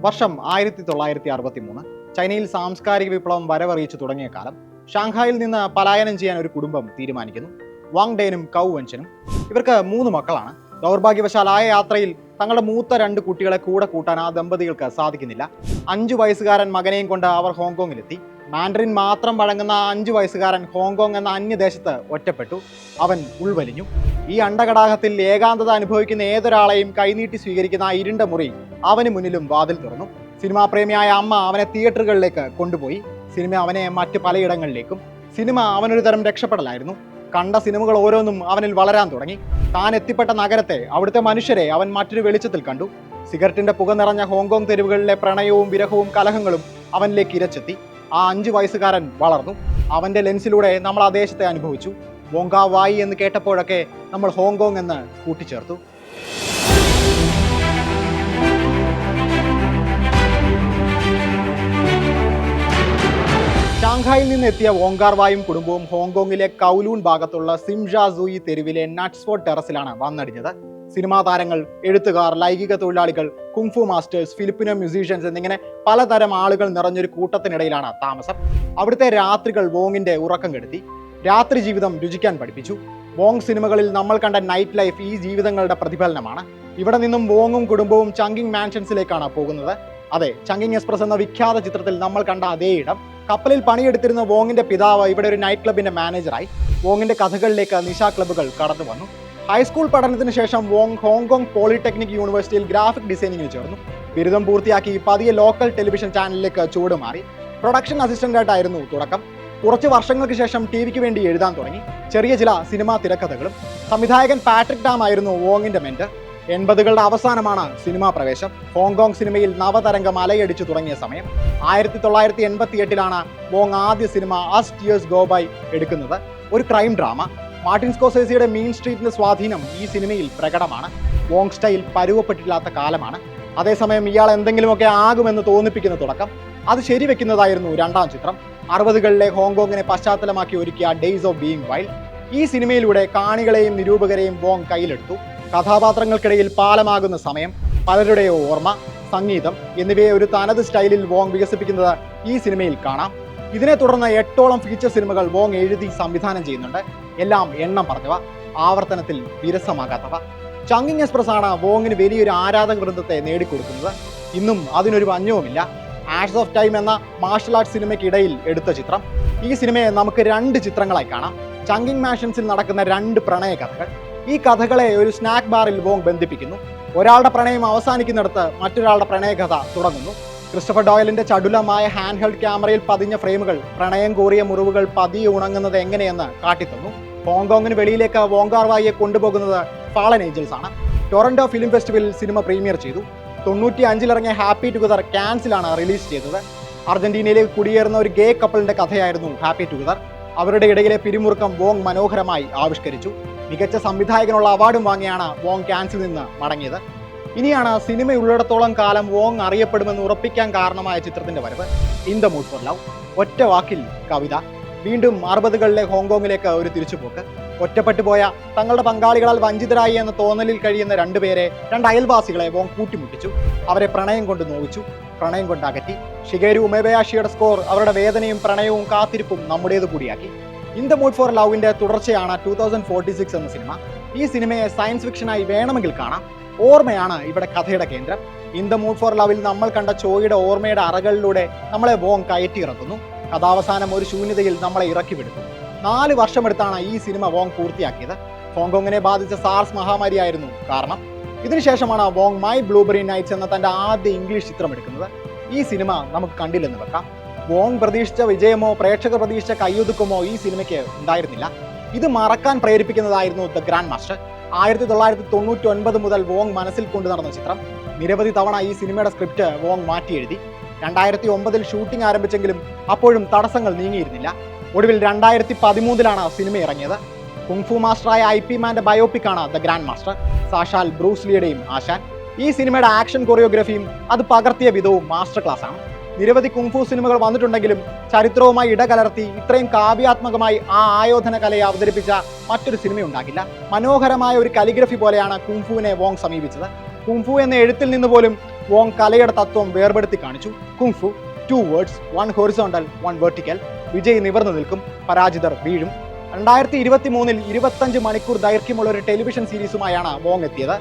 വർഷം ആയിരത്തി തൊള്ളായിരത്തി അറുപത്തി മൂന്ന് ചൈനയിൽ സാംസ്കാരിക വിപ്ലവം വരവറിയിച്ചു തുടങ്ങിയ കാലം ഷാങ്ഹായിൽ നിന്ന് പലായനം ചെയ്യാൻ ഒരു കുടുംബം തീരുമാനിക്കുന്നു. വാങ് ഡേനും കൗ വെഞ്ചനും ഇവർക്ക് മൂന്ന് മക്കളാണ്. ദൗർഭാഗ്യവശാൽ ആയ യാത്രയിൽ തങ്ങളുടെ മൂത്ത രണ്ട് കുട്ടികളെ കൂടെ കൂട്ടാൻ ആ ദമ്പതികൾക്ക് സാധിക്കുന്നില്ല. അഞ്ചു വയസ്സുകാരൻ മകനെയും കൊണ്ട് അവർ ഹോങ്കോങ്ങിലെത്തി. മാൻഡറിൻ മാത്രം വഴങ്ങുന്ന അഞ്ച് വയസ്സുകാരൻ ഹോങ്കോങ് എന്ന അന്യദേശത്ത് ഒറ്റപ്പെട്ടു. അവൻ ഉൾവലിഞ്ഞു. ഈ അണ്ടകടാഹത്തിൽ ഏകാന്തത അനുഭവിക്കുന്ന ഏതൊരാളെയും കൈനീട്ടി സ്വീകരിക്കുന്ന ആ ഇരുണ്ട മുറി അവന് മുന്നിലും വാതിൽ തുറന്നു. സിനിമാ പ്രേമിയായ അമ്മ അവനെ തിയേറ്ററുകളിലേക്ക് കൊണ്ടുപോയി. സിനിമ അവനെ മറ്റ് പലയിടങ്ങളിലേക്കും. സിനിമ അവനൊരു തരം രക്ഷപ്പെടലായിരുന്നു. കണ്ട സിനിമകൾ ഓരോന്നും അവനിൽ വളരാൻ തുടങ്ങി. താൻ എത്തിപ്പെട്ട നഗരത്തെ അവിടുത്തെ മനുഷ്യരെ അവൻ മറ്റൊരു വെളിച്ചത്തിൽ കണ്ടു. സിഗരറ്റിന്റെ പുക നിറഞ്ഞ ഹോങ്കോങ് തെരുവുകളിലെ പ്രണയവും വിരഹവും കലഹങ്ങളും അവനിലേക്ക് ഇരച്ചെത്തി. ആ അഞ്ച് വയസ്സുകാരൻ വളർന്നു. അവന്റെ ലെൻസിലൂടെ നമ്മൾ ആ ദേശത്തെ അനുഭവിച്ചു. വോങ്കാവായി എന്ന് കേട്ടപ്പോഴൊക്കെ നമ്മൾ ഹോങ്കോങ് എന്ന് കൂട്ടിച്ചേർത്തു. ഷാങ്ഹായിൽ നിന്ന് എത്തിയ വോങ്കാർവായും കുടുംബവും ഹോങ്കോങ്ങിലെ കൗലൂൺ ഭാഗത്തുള്ള സിംഷാസൂയി തെരുവിലെ നട്സ്ഫോർഡ് ടെറസിലാണ് വന്നടിഞ്ഞത്. സിനിമാ താരങ്ങൾ എഴുത്തുകാർ ലൈംഗിക തൊഴിലാളികൾ കുംഫു മാസ്റ്റേഴ്സ് ഫിലിപ്പിനോ മ്യൂസീഷ്യൻസ് എന്നിങ്ങനെ പലതരം ആളുകൾ നിറഞ്ഞൊരു കൂട്ടത്തിനിടയിലാണ് താമസം. അവിടുത്തെ രാത്രികൾ വോങ്ങിന്റെ ഉറക്കം കെടുത്തി. രാത്രി ജീവിതം രുചിക്കാൻ പഠിപ്പിച്ചു. വോങ് സിനിമകളിൽ നമ്മൾ കണ്ട നൈറ്റ് ലൈഫ് ഈ ജീവിതങ്ങളുടെ പ്രതിഫലനമാണ്. ഇവിടെ നിന്നും വോങ്ങും കുടുംബവും ചങ്കിങ് മാൻഷൻസിലേക്കാണ് പോകുന്നത്. അതെ ചങ്കിങ് എക്സ്പ്രസ് എന്ന വിഖ്യാത ചിത്രത്തിൽ നമ്മൾ കണ്ട അതേ ഇടം. കപ്പലിൽ പണിയെടുത്തിരുന്ന വോങ്ങിന്റെ പിതാവ് ഇവിടെ ഒരു നൈറ്റ് ക്ലബിന്റെ മാനേജറായി വോങ്ങിന്റെ കഥകളിലേക്ക് നിശാ ക്ലബുകൾ കടന്നു വന്നു. ഹൈസ്കൂൾ പഠനത്തിന് ശേഷം വോങ് ഹോങ്കോങ് പോളിടെക്നിക് യൂണിവേഴ്സിറ്റിയിൽ ഗ്രാഫിക് ഡിസൈനിങ്ങിൽ ചേർന്നു. ബിരുദം പൂർത്തിയാക്കി പതിയെ ലോക്കൽ ടെലിവിഷൻ ചാനലിലേക്ക് ചുവടുമാറി പ്രൊഡക്ഷൻ അസിസ്റ്റന്റായിട്ടായിരുന്നു തുടക്കം. കുറച്ച് വർഷങ്ങൾക്ക് ശേഷം ടി വിക്ക് വേണ്ടി എഴുതാൻ തുടങ്ങി. ചെറിയ ചില സിനിമാ തിരക്കഥകളും. സംവിധായകൻ പാട്രിക് ഡാം ആയിരുന്നു വോങ്ങിന്റെ മെന്റർ എൺപതുകളുടെ അവസാനമാണ് സിനിമാ പ്രവേശം. ഹോങ്കോങ് സിനിമയിൽ നവതരംഗം അലയടിച്ചു തുടങ്ങിയ സമയം. ആയിരത്തി തൊള്ളായിരത്തി എൺപത്തി എട്ടിലാണ് വോങ് ആദ്യ cinema As Tears Go By എടുക്കുന്നത്. ഒരു ക്രൈം ഡ്രാമ. മാർട്ടിൻ സ്കോസേസിയുടെ മീൻ സ്ട്രീറ്റിന്റെ സ്വാധീനം ഈ സിനിമയിൽ പ്രകടമാണ്. വോങ് സ്റ്റൈൽ പരുവപ്പെട്ടില്ലാത്ത കാലമാണ്. അതേസമയം ഇയാൾ എന്തെങ്കിലുമൊക്കെ ആകുമെന്ന് തോന്നിപ്പിക്കുന്ന തുടക്കം. അത് ശരിവെക്കുന്നതായിരുന്നു രണ്ടാം ചിത്രം. അറുപതുകളിലെ ഹോങ്കോങ്ങിനെ പശ്ചാത്തലമാക്കി ഒരുക്കിയ ഡേയ്സ് ഓഫ് ബീയിങ് വൈൽഡ് ഈ സിനിമയിലൂടെ കാണികളെയും നിരൂപകരെയും വോങ് കയ്യിലെടുത്തു. കഥാപാത്രങ്ങൾക്കിടയിൽ പാലമാകുന്ന സമയം പലരുടെ ഓർമ്മ സംഗീതം എന്നിവയെ ഒരു തനത് സ്റ്റൈലിൽ വോങ് വികസിപ്പിക്കുന്നത് ഈ സിനിമയിൽ കാണാം. ഇതിനെ തുടർന്ന് എട്ടോളം ഫീച്ചർ സിനിമകൾ വോങ് എഴുതി സംവിധാനം ചെയ്യുന്നുണ്ട്. എല്ലാം എണ്ണം പറഞ്ഞവ ആവർത്തനത്തിൽ വിരസമാകാത്തവ. ചങ്കിങ് എക്സ്പ്രസ് ആണ് വോങ്ങിന് വലിയൊരു ആരാധക വൃന്ദത്തെ നേടിക്കൊടുക്കുന്നത്. ഇന്നും അതിനൊരു പഞ്ഞവുമില്ല ആഷ് ഓഫ് ടൈം എന്ന മാർഷൽ ആർട്സ് സിനിമയ്ക്കിടയിൽ എടുത്ത ചിത്രം. ഈ സിനിമയെ നമുക്ക് രണ്ട് ചിത്രങ്ങളായി കാണാം. ചങ്കിങ് മാഷൻസിൽ നടക്കുന്ന രണ്ട് പ്രണയ കഥകൾ. ഈ കഥകളെ ഒരു സ്നാക്ക് ബാറിൽ വോങ് ബന്ധിപ്പിക്കുന്നു. ഒരാളുടെ പ്രണയം അവസാനിക്കുന്നിടത്ത് മറ്റൊരാളുടെ പ്രണയകഥ തുടങ്ങുന്നു. ക്രിസ്റ്റഫർ ഡോയലിന്റെ ചടുലമായ ഹാൻഡ് ഹെൽഡ് ക്യാമറയിൽ പതിഞ്ഞ ഫ്രെയിമുകൾ പ്രണയം കോറിയ മുറിവുകൾ പതിയെ ഉണങ്ങുന്നത് എങ്ങനെയെന്ന് കാട്ടിത്തന്നു. ഹോങ്കോങ്ങിന് വെളിയിലേക്ക് വോങ്കാർവായിയെ കൊണ്ടുപോകുന്നത് ഫാളൻ ഏഞ്ചൽസ് ആണ്. ടൊറന്റോ ഫിലിം ഫെസ്റ്റിവലിൽ സിനിമ പ്രീമിയർ ചെയ്തു. തൊണ്ണൂറ്റി അഞ്ചിലിറങ്ങിയ ഹാപ്പി ടുഗദർ ക്യാൻസിലാണ് റിലീസ് ചെയ്തത്. അർജന്റീനയിലേക്ക് കുടിയേറുന്ന ഒരു ഗേ കപ്പിളിന്റെ കഥയായിരുന്നു ഹാപ്പി ടുഗദർ. അവരുടെ ഇടയിലെ പിരിമുറുക്കം വോങ് മനോഹരമായി ആവിഷ്കരിച്ചു. മികച്ച സംവിധായകനുള്ള അവാർഡും വാങ്ങിയാണ് വോങ് ക്യാൻസിൽ നിന്ന് മടങ്ങിയത്. ഇനിയാണ് സിനിമ സിനിമയുള്ളിടത്തോളം കാലം വോങ് അറിയപ്പെടുമെന്ന് ഉറപ്പിക്കാൻ കാരണമായ ചിത്രത്തിന്റെ വരവ്. In the Mood for Love ഒറ്റ വാക്കിൽ കവിത. വീണ്ടും അറുപതുകളിലെ ഹോങ്കോങ്ങിലേക്ക് ഒരു തിരിച്ചുപോക്ക്. ഒറ്റപ്പെട്ടു പോയ തങ്ങളുടെ പങ്കാളികളാൽ വഞ്ചിതരായി എന്ന തോന്നലിൽ കഴിയുന്ന രണ്ടുപേരെ രണ്ട് അയൽവാസികളെ വോങ് കൂട്ടിമുട്ടിച്ചു. അവരെ പ്രണയം കൊണ്ട് നോവിച്ചു. പ്രണയം കൊണ്ട് അകറ്റി. ഷിഗേരു ഉമേബയാഷിയുടെ സ്കോർ അവരുടെ വേദനയും പ്രണയവും കാത്തിരിപ്പും നമ്മുടേത് കൂടിയാക്കി. ഇൻ ദ മൂഡ് ഫോർ ലവിന്റെ തുടർച്ചയാണ് ടൂ തൗസൻഡ് ഫോർട്ടി സിക്സ് എന്ന സിനിമ. ഈ സിനിമയെ സയൻസ് ഫിക്ഷനായി വേണമെങ്കിൽ കാണാം. ഓർമ്മയാണ് ഇവിടെ കഥയുടെ കേന്ദ്രം. ഇൻ ദ മൂഡ് ഫോർ ലവിൽ നമ്മൾ കണ്ട ചോയുടെ ഓർമ്മയുടെ അറകളിലൂടെ നമ്മളെ വോങ് കയറ്റി ഇറക്കുന്നു കഥാവസാനം ഒരു ശൂന്യതയിൽ നമ്മളെ ഇറക്കി വിടുന്നു നാല് വർഷമെടുത്താണ് ഈ സിനിമ വോങ് പൂർത്തിയാക്കിയത്. ഹോങ്കോങ്ങിനെ ബാധിച്ച സാർസ് മഹാമാരിയായിരുന്നു കാരണം. ഇതിനുശേഷമാണ് വോങ് മൈ ബ്ലൂബെറി നൈറ്റ്സ് എന്ന തന്റെ ആദ്യ ഇംഗ്ലീഷ് ചിത്രം എടുക്കുന്നത് ഈ സിനിമ നമുക്ക് കണ്ടില്ലെന്ന് വെക്കാം. വോങ് പ്രതീക്ഷിച്ച വിജയമോ പ്രേക്ഷകർ പ്രതീക്ഷിച്ച കയ്യൊതുക്കമോ ഈ സിനിമയ്ക്ക് ഉണ്ടായിരുന്നില്ല. ഇത് മറക്കാൻ പ്രേരിപ്പിക്കുന്നതായിരുന്നു ദ ഗ്രാൻഡ് മാസ്റ്റർ. ആയിരത്തി തൊള്ളായിരത്തി തൊണ്ണൂറ്റി ഒൻപത് മുതൽ വോങ് മനസ്സിൽ കൊണ്ടു നടന്ന ചിത്രം. നിരവധി തവണ ഈ സിനിമയുടെ സ്ക്രിപ്റ്റ് വോങ് മാറ്റി എഴുതി രണ്ടായിരത്തി ഒമ്പതിൽ ഷൂട്ടിംഗ് ആരംഭിച്ചെങ്കിലും അപ്പോഴും തടസ്സങ്ങൾ നീങ്ങിയിരുന്നില്ല. ഒടുവിൽ രണ്ടായിരത്തി പതിമൂന്നിലാണ് സിനിമ ഇറങ്ങിയത്. കുങ്ഫു മാസ്റ്ററായ ഐ പി മാന്റെ ബയോപിക് ആണ് ദ ഗ്രാൻഡ് മാസ്റ്റർ. സാഷാൽ ബ്രൂസ്ലിയുടെയും ആശാൻ. ഈ സിനിമയുടെ ആക്ഷൻ കൊറിയോഗ്രഫിയും അത് പകർത്തിയ വിധവും മാസ്റ്റർ ക്ലാസ് ആണ്. നിരവധി കുങ്ഫു സിനിമകൾ വന്നിട്ടുണ്ടെങ്കിലും ചരിത്രവുമായി ഇടകലർത്തി ഇത്രയും കാവ്യാത്മകമായി ആ ആയോധന കലയെ അവതരിപ്പിച്ച മറ്റൊരു സിനിമ ഉണ്ടാകില്ല മനോഹരമായ ഒരു കലിഗ്രഫി പോലെയാണ് കുങ്ഫുവിനെ വോങ് സമീപിച്ചത്. കുങ്ഫു എന്ന എഴുത്തിൽ നിന്ന് പോലും വോങ് കലയുടെ തത്വം വേർപെടുത്തി കാണിച്ചു. Kung fu two words one horizontal one vertical Vijay നിവർന്നു നിൽക്കും പരാജിതർ വീഴും. രണ്ടായിരത്തി ഇരുപത്തി മൂന്നിൽ ഇരുപത്തഞ്ച് മണിക്കൂർ ദൈർഘ്യമുള്ള ഒരു ടെലിവിഷൻ സീരീസുമായാണ് വോങ് എത്തിയത്.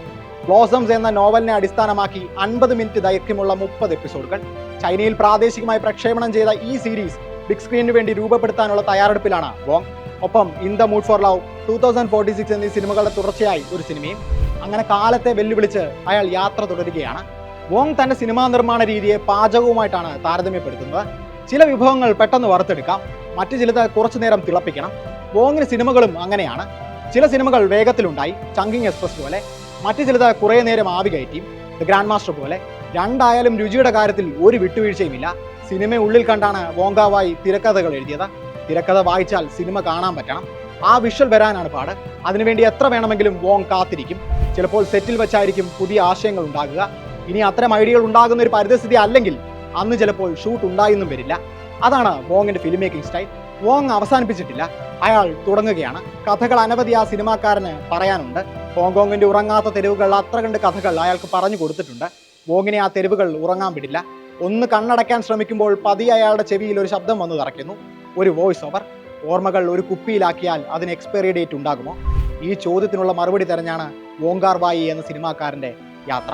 ബ്ലോസംസ് എന്ന നോവലിനെ അടിസ്ഥാനമാക്കി അൻപത് മിനിറ്റ് ദൈർഘ്യമുള്ള മുപ്പത് എപ്പിസോഡുകൾ. ചൈനയിൽ പ്രാദേശികമായി പ്രക്ഷേപണം ചെയ്ത ഈ സീരീസ് ബിഗ് സ്ക്രീനിന് വേണ്ടി രൂപപ്പെടുത്താനുള്ള തയ്യാറെടുപ്പിലാണ് വോങ്. ഒപ്പം In the Mood for Love two thousand forty six എന്നീ സിനിമകളുടെ തുടർച്ചയായി ഒരു സിനിമയും അങ്ങനെ കാലത്തെ വെല്ലുവിളിച്ച് അയാൾ യാത്ര തുടരുകയാണ്. വോങ് തന്റെ സിനിമാ നിർമ്മാണ രീതിയെ പാചകവുമായിട്ടാണ് താരതമ്യപ്പെടുത്തുന്നത്. ചില വിഭവങ്ങൾ പെട്ടെന്ന് വറുത്തെടുക്കാം. മറ്റു ചിലത് കുറച്ചു നേരം തിളപ്പിക്കണം. വോങ്ങിന് സിനിമകളും അങ്ങനെയാണ്. ചില സിനിമകൾ വേഗത്തിലുണ്ടായി. ചങ്കിങ് എക്സ്പ്രസ് പോലെ. മറ്റു ചിലത് കുറേ നേരം ആവി കയറ്റി. ഗ്രാൻഡ് മാസ്റ്റർ പോലെ. രണ്ടായാലും രുചിയുടെ കാര്യത്തിൽ ഒരു വിട്ടുവീഴ്ചയുമില്ല. സിനിമ ഉള്ളിൽ കണ്ടാണ് വോങ്കാവായി തിരക്കഥകൾ എഴുതിയത്. തിരക്കഥ വായിച്ചാൽ സിനിമ കാണാൻ പറ്റണം. ആ വിഷ്വൽ വരാനാണ് പാട്. അതിനുവേണ്ടി എത്ര വേണമെങ്കിലും വോങ് കാത്തിരിക്കും. ചിലപ്പോൾ സെറ്റിൽ വെച്ചായിരിക്കും പുതിയ ആശയങ്ങൾ ഉണ്ടാകുക. ഇനി അത്തരം ഐഡിയകൾ ഉണ്ടാകുന്ന ഒരു പരിതസ്ഥിതി അല്ലെങ്കിൽ അന്ന് ചിലപ്പോൾ ഷൂട്ട് ഉണ്ടായെന്നും വരില്ല. അതാണ് വോങ്ങിന്റെ ഫിലിം മേക്കിംഗ് സ്റ്റൈൽ വോങ് അവസാനിപ്പിച്ചിട്ടില്ല. അയാൾ തുടങ്ങുകയാണ്. കഥകൾ അനവധി ആ സിനിമാക്കാരന് പറയാനുണ്ട്. ഹോങ്കോങ്ങിന്റെ ഉറങ്ങാത്ത തെരുവുകൾ അത്ര കണ്ട് കഥകൾ അയാൾക്ക് പറഞ്ഞു കൊടുത്തിട്ടുണ്ട്. വോങ്ങിനെ ആ തെരുവുകൾ ഉറങ്ങാൻ വിടില്ല. ഒന്ന് കണ്ണടയ്ക്കാൻ ശ്രമിക്കുമ്പോൾ പതിയെ അയാളുടെ ചെവിയിൽ ഒരു ശബ്ദം വന്നു തറയ്ക്കുന്നു. ഒരു വോയിസ് ഓവർ ഓർമ്മകൾ ഒരു കുപ്പിയിലാക്കിയാൽ അതിന് എക്സ്പയറി ഡേറ്റ് ഉണ്ടാകുമോ? ഈ ചോദ്യത്തിനുള്ള മറുപടി തെരഞ്ഞാണ് ഓങ്കാർ വായി എന്ന സിനിമാക്കാരന്റെ യാത്ര.